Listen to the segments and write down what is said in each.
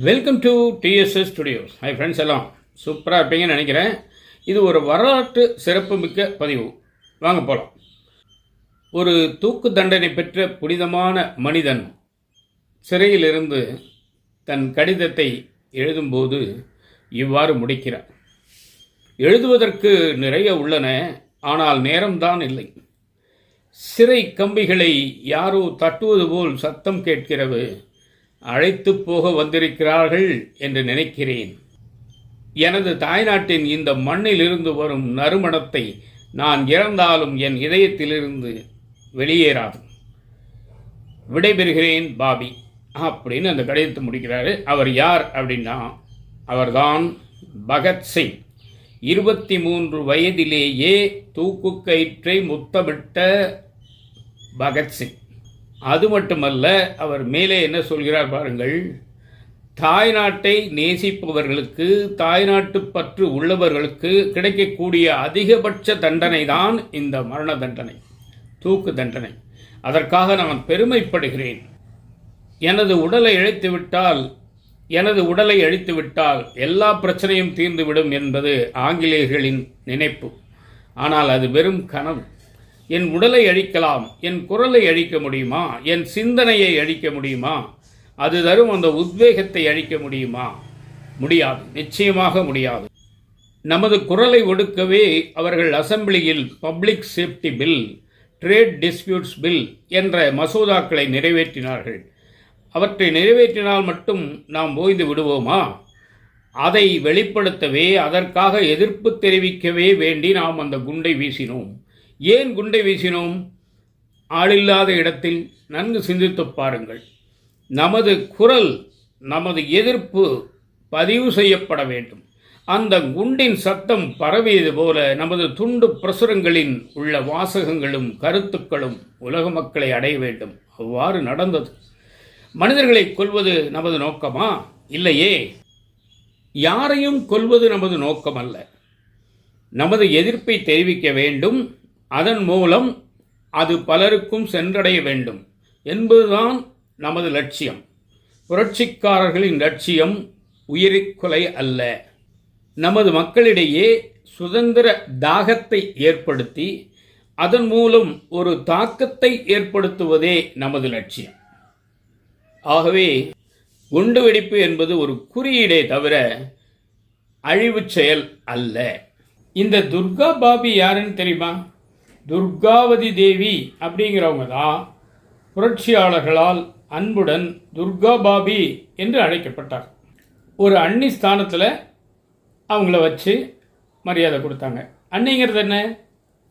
Welcome to TSS studios hi friends எல்லாம். சூப்பராக இருப்பீங்கன்னு நினைக்கிறேன். இது ஒரு வரலாற்று சிறப்புமிக்க பதிவு. வாங்க போகலாம் ஒரு தூக்கு தண்டனை பெற்ற புனிதமான மனிதன் சிறையிலிருந்து தன் கடிதத்தை எழுதும்போது இவ்வாறு முடிக்கிறார். எழுதுவதற்கு நிறைய உள்ளன ஆனால் நேரம்தான் இல்லை. சிறை கம்பிகளை யாரோ தட்டுவது போல் சத்தம் கேட்கிறது. அழைத்து போக வந்திருக்கிறார்கள் என்று நினைக்கிறேன். எனது தாய்நாட்டின் இந்த மண்ணிலிருந்து வரும் நறுமணத்தை நான் இறந்தாலும் என் இதயத்திலிருந்து வெளியேறாது. விடைபெறுகிறேன் பாபி. அப்படின்னு அந்த கடிதத்தை முடிக்கிறாரு. அவர் யார் அப்படின்னா அவர்தான் பகத்சிங் இருபத்தி மூன்று வயதிலேயே தூக்கு கயிற்றை முத்தமிட்ட பகத்சிங் அது மட்டுமல்ல அவர் மேலே என்ன சொல்கிறார் பாருங்கள். தாய்நாட்டை நேசிப்பவர்களுக்கு தாய்நாட்டு பற்று உள்ளவர்களுக்கு கிடைக்கக்கூடிய அதிகபட்ச தண்டனை தான் இந்த மரண தண்டனை தூக்கு தண்டனை. அதற்காக நான் பெருமைப்படுகிறேன். எனது உடலை இழைத்துவிட்டால் எனது உடலை அழித்துவிட்டால் எல்லா பிரச்சனையும் தீர்ந்துவிடும் என்பது ஆங்கிலேயர்களின் நினைப்பு. ஆனால் அது வெறும் கனவு. என் உடலை அழிக்கலாம் என் குரலை அழிக்க முடியுமா என் சிந்தனையை அழிக்க முடியுமா அது தரும் அந்த உத்வேகத்தை அழிக்க முடியுமா? முடியாது நிச்சயமாக முடியாது. நமது குரலை ஒடுக்கவே அவர்கள் அசம்பிளியில் public safety bill trade disputes bill என்ற மசோதாக்களை நிறைவேற்றினார்கள். அவற்றை நிறைவேற்றினால் மட்டும் நாம் ஓய்ந்து விடுவோமா? அதை வெளிப்படுத்தவே அதற்காக எதிர்ப்பு தெரிவிக்கவே வேண்டி நாம் அந்த குண்டை வீசினோம். ஏன் குண்டை வீசினோம்? ஆளில்லாத இடத்தில் நன்கு சிந்தித்துப் பாருங்கள். நமது குரல் நமது எதிர்ப்பு பதிவு செய்யப்பட வேண்டும். அந்த குண்டின் சத்தம் பரவியது போல நமது துண்டு பிரசுரங்களின் உள்ள வாசகங்களும் கருத்துக்களும் உலக மக்களை அடைய வேண்டும். அவ்வாறு நடந்தது. மனிதர்களை கொல்வது நமது நோக்கமா? இல்லையே. யாரையும் கொல்வது நமது நோக்கம் அல்ல நமது எதிர்ப்பை தெரிவிக்க வேண்டும். அதன் மூலம் அது பலருக்கும் சென்றடைய வேண்டும் என்பதுதான் நமது லட்சியம். புரட்சிக்காரர்களின் லட்சியம் உயிரிக்கொலை அல்ல. நமது மக்களிடையே சுதந்திர தாகத்தை ஏற்படுத்தி அதன் மூலம் ஒரு தாக்கத்தை ஏற்படுத்துவதே நமது லட்சியம். ஆகவே குண்டுவெடிப்பு என்பது ஒரு குறியீடே தவிர அழிவுச் செயல் அல்ல. இந்த துர்கா பாபி யாருன்னு தெரியுமா? துர்காவதி தேவி அப்படிங்கிறவங்க தான் புரட்சியாளர்களால் அன்புடன் துர்கா பாபி என்று அழைக்கப்பட்டார். ஒரு அன்னி ஸ்தானத்தில் அவங்கள வச்சு மரியாதை கொடுத்தாங்க. அன்னிங்கிறது என்ன?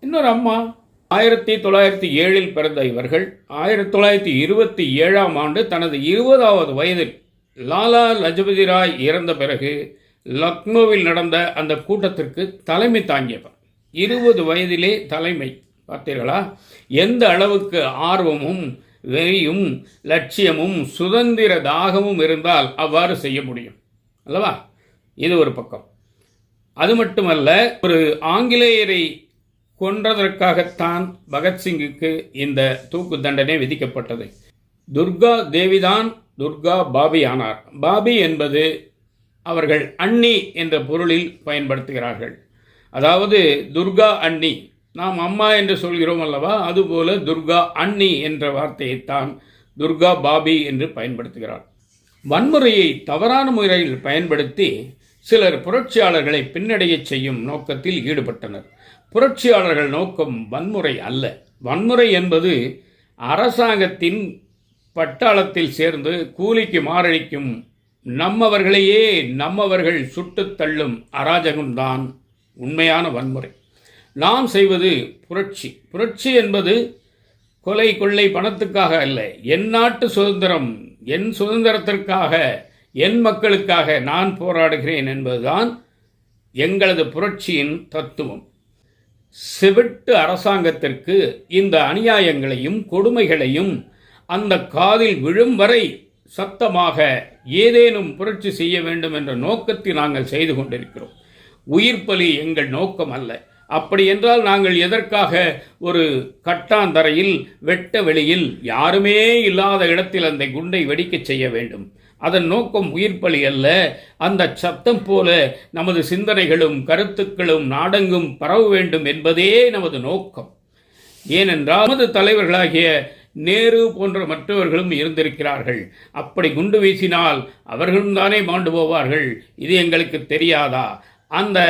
இன்னொரு அம்மா. ஆயிரத்தி தொள்ளாயிரத்தி ஏழில் பிறந்த இவர்கள் ஆயிரத்தி தொள்ளாயிரத்தி இருபத்தி ஏழாம் ஆண்டு தனது இருபதாவது வயதில் லாலா லஜபதி ராய் இறந்த பிறகு லக்னோவில் நடந்த அந்த கூட்டத்திற்கு தலைமை தாங்கியவர். இருபது வயதிலே தலைமை. பார்த்தீர்களா? எந்த அளவுக்கு ஆர்வமும் வெறியும் லட்சியமும் சுதந்திர தாகமும் இருந்தால் அவ்வாறு செய்ய முடியும். அல்லவா? இது ஒரு பக்கம். அது மட்டுமல்ல ஒரு ஆங்கிலேயரை கொன்றதற்காகத்தான் பகத்சிங்குக்கு இந்த தூக்கு தண்டனை விதிக்கப்பட்டது. துர்கா தேவிதான் துர்கா பாபி ஆனார். பாபி என்பது அவர்கள் அன்னி என்ற பொருளில் பயன்படுத்துகிறார்கள். அதாவது துர்கா அன்னி. நாம் அம்மா என்று சொல்கிறோம் அல்லவா? அதுபோல துர்கா அன்னி என்ற வார்த்தையைத்தான் துர்கா பாபி என்று பயன்படுத்துகிறார். வன்முறையை தவறான முறையில் பயன்படுத்தி சிலர் புரட்சியாளர்களை பின்னடையச் செய்யும் நோக்கத்தில் ஈடுபட்டனர். புரட்சியாளர்கள் நோக்கம் வன்முறை அல்ல. வன்முறை என்பது அரசாங்கத்தின் பட்டாளத்தில் சேர்ந்து கூலிக்கு மாரடிக்கும் நம்மவர்களையே நம்மவர்கள் சுட்டுத் தள்ளும் அராஜகம்தான். உண்மையான வன்முறை. நாம் செய்வது புரட்சி. புரட்சி என்பது கொலை கொள்ளை பணத்துக்காக அல்ல. என் நாட்டு சுதந்திரம் என் சுதந்திரத்திற்காக என் மக்களுக்காக நான் போராடுகிறேன் என்பதுதான் எங்களது புரட்சியின் தத்துவம். செவிட்டு அரசாங்கத்திற்கு இந்த அநியாயங்களையும் கொடுமைகளையும் அந்த காதில் விழும் வரை சத்தமாக ஏதேனும் புரட்சி செய்ய வேண்டும் என்ற நோக்கத்தை நாங்கள் செய்து கொண்டிருக்கிறோம். உயிர் பலி எங்கள் நோக்கம் அல்ல. அப்படி என்றால் நாங்கள் எதற்காக ஒரு கட்டாந்தரையில் வெட்ட வெளியில் யாருமே இல்லாத இடத்தில் அந்த குண்டை வெடிக்கச் செய்ய வேண்டும்? அதன் நோக்கம் உயிர்ப்பலி அல்ல. அந்த சத்தம் போல நமது சிந்தனைகளும் கருத்துக்களும் நாடெங்கும் பரவ வேண்டும் என்பதே நமது நோக்கம். ஏனென்றால் நமது தலைவர்களாகிய நேரு போன்ற மற்றவர்களும் இருந்திருக்கிறார்கள். அப்படி குண்டு வீசினால் அவர்களும் தானே மாண்டு போவார்கள்? இது எங்களுக்கு தெரியாதா? அந்த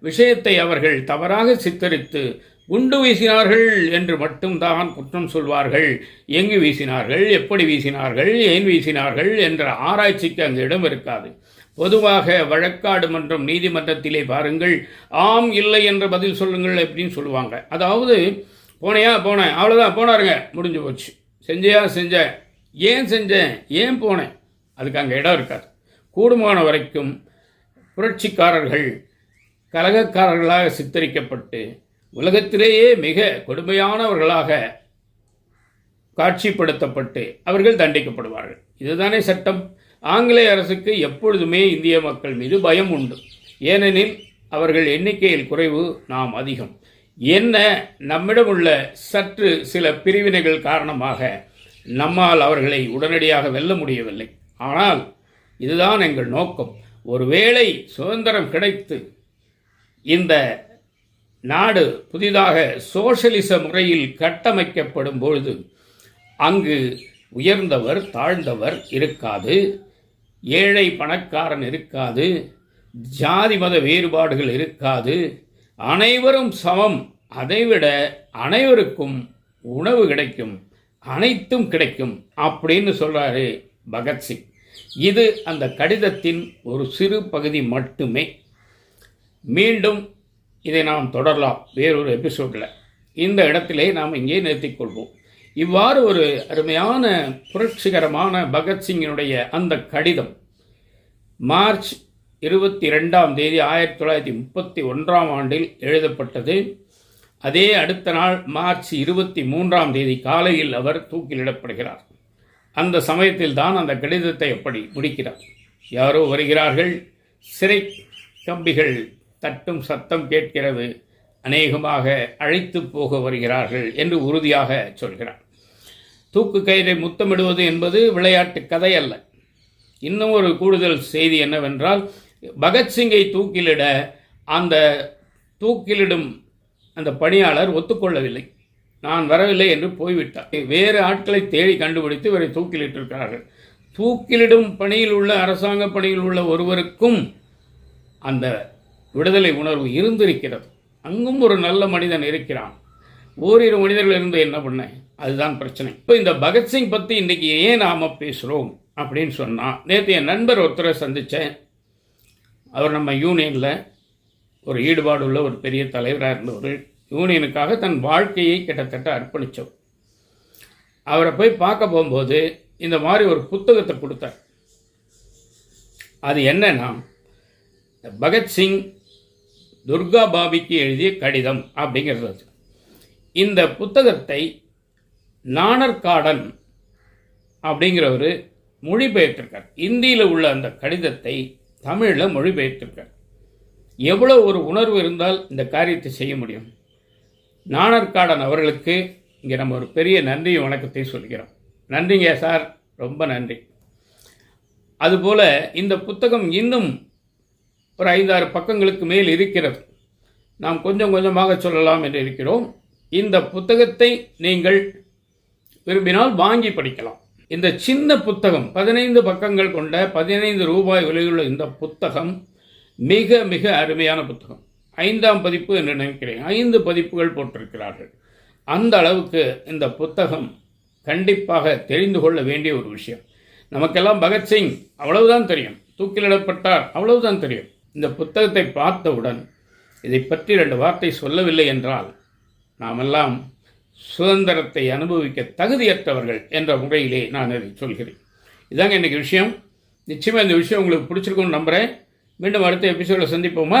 விஷயத்தை அவர்கள் தவறாக சித்தரித்து குண்டு வீசினார்கள் என்று மட்டும்தான் குற்றம் சொல்வார்கள். எங்கு வீசினார்கள்? எப்படி வீசினார்கள்? ஏன் வீசினார்கள்? என்ற ஆராய்ச்சிக்கு அங்கு இடம் இருக்காது. பொதுவாக வழக்காடு மன்றம் நீதிமன்றத்திலே பாருங்கள் ஆம் இல்லை என்று பதில் சொல்லுங்கள் அப்படின்னு சொல்லுவாங்க. அதாவது போனையா போனேன் அவ்வளோதான் போனாருங்க முடிஞ்சு போச்சு. செஞ்சையா செஞ்சேன். ஏன் செஞ்சேன்? ஏன் போனேன்? அதுக்கு அங்கே இடம் இருக்காது. கூடுமான வரைக்கும் புரட்சிக்காரர்கள் கலகக்காரர்களாக சித்தரிக்கப்பட்டு உலகத்திலேயே மிக கொடுமையானவர்களாக காட்சிப்படுத்தப்பட்டு அவர்கள் தண்டிக்கப்படுவார்கள். இதுதானே சட்டம். ஆங்கிலேய அரசுக்கு எப்பொழுதுமே இந்திய மக்கள் மீது பயம் உண்டு. ஏனெனில் அவர்கள் எண்ணிக்கையில் குறைவு நாம் அதிகம். என்ன நம்மிடம் உள்ள சற்று சில பிரிவினைகள் காரணமாக நம்மால் அவர்களை உடனடியாக வெல்ல முடியவில்லை. ஆனால் இதுதான் எங்கள் நோக்கம். ஒருவேளை சுதந்திரம் கிடைத்து இந்த நாடு புதிதாக சோஷலிச முறையில் கட்டமைக்கப்படும் பொழுது அங்கு உயர்ந்தவர் தாழ்ந்தவர் இருக்காது ஏழை பணக்காரன் இருக்காது ஜாதி மத வேறுபாடுகள் இருக்காது அனைவரும் சமம். அதைவிட அனைவருக்கும் உணவு கிடைக்கும் அனைத்தும் கிடைக்கும் அப்படின்னு சொல்றாரு பகத்சிங். இது அந்த கடிதத்தின் ஒரு சிறு பகுதி மட்டுமே. மீண்டும் இதை நாம் தொடரலாம். வேறொரு எபிசோடில் இந்த இடத்திலே நாம் இங்கே நிறுத்திக்கொள்வோம் இவ்வாறு ஒரு அருமையான புரட்சிகரமான பகத்சிங்கினுடைய அந்த கடிதம் மார்ச் இருபத்தி ரெண்டாம் தேதி ஆயிரத்தி தொள்ளாயிரத்தி முப்பத்தி ஒன்றாம் ஆண்டில் எழுதப்பட்டது. அதே அடுத்த நாள் மார்ச் இருபத்தி மூன்றாம் தேதி காலையில் அவர் தூக்கிலிடப்படுகிறார். அந்த சமயத்தில் தான் அந்த கடிதத்தை அப்படி முடிக்கிறார். யாரோ வருகிறார்கள் சிறை கம்பிகள் தட்டும் சத்தம் கேட்கிறது அநேகமாக அழைத்து போக வருகிறார்கள் என்று உறுதியாக சொல்கிறார். தூக்கு கயிறை முத்தமிடுவது என்பது விளையாட்டு கதை அல்ல. இன்னும் ஒரு கூடுதல் செய்தி என்னவென்றால் பகத்சிங்கை தூக்கிலிட அந்த தூக்கிலிடும் அந்த பணியாளர் ஒத்துக்கொள்ளவில்லை. நான் வரவில்லை என்று போய்விட்டார். வேறு ஆட்களை தேடி கண்டுபிடித்து இவரை தூக்கிலிட்டிருக்கிறார்கள். தூக்கிலிடும் பணியில் உள்ள அரசாங்க பணியில் உள்ள ஒருவருக்கும் அந்த விடுதலை உணர்வு இருந்திருக்கிறது. அங்கும் ஒரு நல்ல மனிதன் இருக்கிறான். ஓரிரு மனிதர்கள் இருந்து என்ன பண்ண? அதுதான் பிரச்சனை. இப்போ இந்த பகத்சிங் பற்றி இன்றைக்கி ஏன் நாம் பேசுகிறோம் அப்படின்னு சொன்னால் நேற்று என் நண்பர் ஒருத்தரை சந்தித்தேன் அவர் நம்ம யூனியனில் ஒரு ஈடுபாடுள்ள ஒரு பெரிய தலைவராக இருந்தவர். யூனியனுக்காக தன் வாழ்க்கையை கிட்டத்தட்ட அர்ப்பணித்தவர் அவரை போய் பார்க்க போகும்போது இந்த மாதிரி ஒரு புத்தகத்தை கொடுத்தார். அது என்னன்னா பகத்சிங் துர்கா பாபிக்கு எழுதிய கடிதம் அப்படிங்கிறது இந்த புத்தகத்தை நாணர்காடன் அப்படிங்கிறவர் மொழிபெயர்த்திருக்கார். இந்தியில் உள்ள அந்த கடிதத்தை தமிழில் மொழிபெயர்த்திருக்கார். எவ்வளோ ஒரு உணர்வு இருந்தால் இந்த காரியத்தை செய்ய முடியும்? நாணற்காடன் அவர்களுக்கு இங்கே நம்ம ஒரு பெரிய நன்றி வணக்கத்தை சொல்கிறோம். நன்றிங்க சார். ரொம்ப நன்றி. அதுபோல் இந்த புத்தகம் இன்னும் ஒரு ஐந்தாறு பக்கங்களுக்கு மேல் இருக்கிறது. நாம் கொஞ்சம் கொஞ்சமாக சொல்லலாம் என்று இருக்கிறோம். இந்த புத்தகத்தை நீங்கள் விரும்பினால் வாங்கி படிக்கலாம். இந்த சின்ன புத்தகம் பதினைந்து பக்கங்கள் கொண்ட பதினைந்து ரூபாய் விலையுள்ள இந்த புத்தகம் மிக மிக அருமையான புத்தகம். ஐந்தாம் பதிப்பு என்று நினைக்கிறேன். ஐந்து பதிப்புகள் போட்டிருக்கிறார்கள். அந்த அளவுக்கு இந்த புத்தகம் கண்டிப்பாக தெரிந்து கொள்ள வேண்டிய ஒரு விஷயம். நமக்கெல்லாம் பகத்சிங் அவ்வளவுதான் தெரியும். தூக்கிலிடப்பட்டார் அவ்வளவுதான் தெரியும். இந்த புத்தகத்தை பார்த்தவுடன் இதை பற்றி ரெண்டு வார்த்தை சொல்லவில்லை என்றால் நாமெல்லாம் சுதந்திரத்தை அனுபவிக்க தகுதியற்றவர்கள் என்ற முறையிலே நான் இதை சொல்கிறேன். இதாங்க இன்றைக்கி விஷயம். நிச்சயமாக இந்த விஷயம் உங்களுக்கு பிடிச்சிருக்கும்னு நம்புகிறேன் மீண்டும் அடுத்த எபிசோடில் சந்திப்போமா?